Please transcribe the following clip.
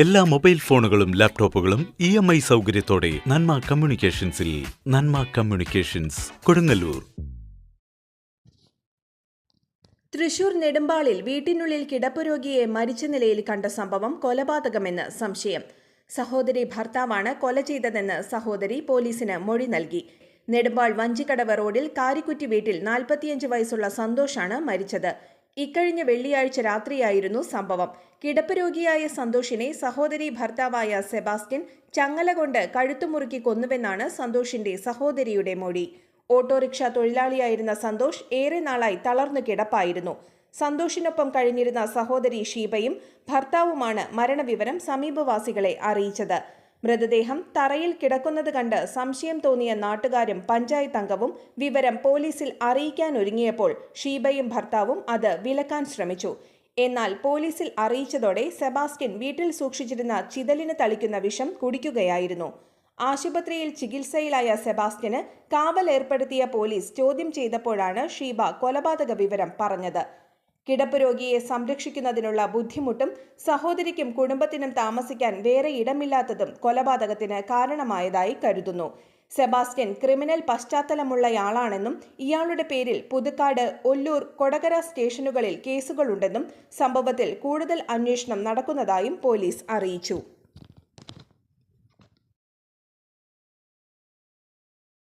എല്ലാ മൊബൈൽ ഫോണുകളും ലാപ്ടോപ്പുകളും ഇ എം ഐ സൗകര്യത്തോടെ നന്മ കമ്മ്യൂണിക്കേഷൻസിൽ നന്മ കമ്മ്യൂണിക്കേഷൻസ് കൊടുങ്ങല്ലൂർ. തൃശൂർ നെടുമ്പാളിൽ വീട്ടിനുള്ളിൽ കിടപ്പുരോഗിയെ മരിച്ച നിലയിൽ കണ്ട സംഭവം കൊലപാതകമെന്ന് സംശയം. സഹോദരി ഭർത്താവാണ് കൊല ചെയ്തതെന്ന് സഹോദരി പോലീസിന് മൊഴി നൽകി. നെടുമ്പാൾ വഞ്ചിക്കടവ് റോഡിൽ കാരിക്കുറ്റി വീട്ടിൽ നാൽപ്പത്തിയഞ്ച് വയസ്സുള്ള സന്തോഷാണ് മരിച്ചത്. ഇക്കഴിഞ്ഞ വെള്ളിയാഴ്ച രാത്രിയായിരുന്നു സംഭവം. കിടപ്പ് രോഗിയായ സന്തോഷിനെ സഹോദരി ഭർത്താവായ സെബാസ്റ്റ്യൻ ചങ്ങല കൊണ്ട് കഴുത്തുമുറുക്കി കൊന്നുവെന്നാണ് സന്തോഷിന്റെ സഹോദരിയുടെ മൊഴി. ഓട്ടോറിക്ഷ തൊഴിലാളിയായിരുന്ന സന്തോഷ് ഏറെ നാളായി തളർന്നു കിടപ്പായിരുന്നു. സന്തോഷിനൊപ്പം കഴിഞ്ഞിരുന്ന സഹോദരി ഷീബയും ഭർത്താവുമാണ് മരണവിവരം സമീപവാസികളെ അറിയിച്ചത്. മൃതദേഹം തറയിൽ കിടക്കുന്നത് കണ്ട് സംശയം തോന്നിയ നാട്ടുകാരും പഞ്ചായത്ത് അംഗവും വിവരം പോലീസിൽ അറിയിക്കാൻ ഒരുങ്ങിയപ്പോൾ ഷീബയും ഭർത്താവും അത് വിലക്കാൻ ശ്രമിച്ചു. എന്നാൽ പോലീസിൽ അറിയിച്ചതോടെ സെബാസ്റ്റ്യൻ വീട്ടിൽ സൂക്ഷിച്ചിരുന്ന ചിതലിന് തളിക്കുന്ന വിഷം കുടിക്കുകയായിരുന്നു. ആശുപത്രിയിൽ ചികിത്സയിലായ സെബാസ്റ്റ്യന് കാവൽ ഏർപ്പെടുത്തിയ പോലീസ് ചോദ്യം ചെയ്തപ്പോഴാണ് ഷീബ കൊലപാതക വിവരം പറഞ്ഞത്. കിടപ്പ് രോഗിയെ സംരക്ഷിക്കുന്നതിനുള്ള ബുദ്ധിമുട്ടും സഹോദരിക്കും കുടുംബത്തിനും താമസിക്കാൻ വേറെ ഇടമില്ലാത്തതും കൊലപാതകത്തിന് കാരണമായതായി കരുതുന്നു. സെബാസ്റ്റ്യൻ ക്രിമിനൽ പശ്ചാത്തലമുള്ളയാളാണെന്നും ഇയാളുടെ പേരിൽ പുതുക്കാട് ഒല്ലൂർ കൊടകര സ്റ്റേഷനുകളിൽ കേസുകളുണ്ടെന്നും സംഭവത്തിൽ കൂടുതൽ അന്വേഷണം നടക്കുന്നതായും പോലീസ് അറിയിച്ചു.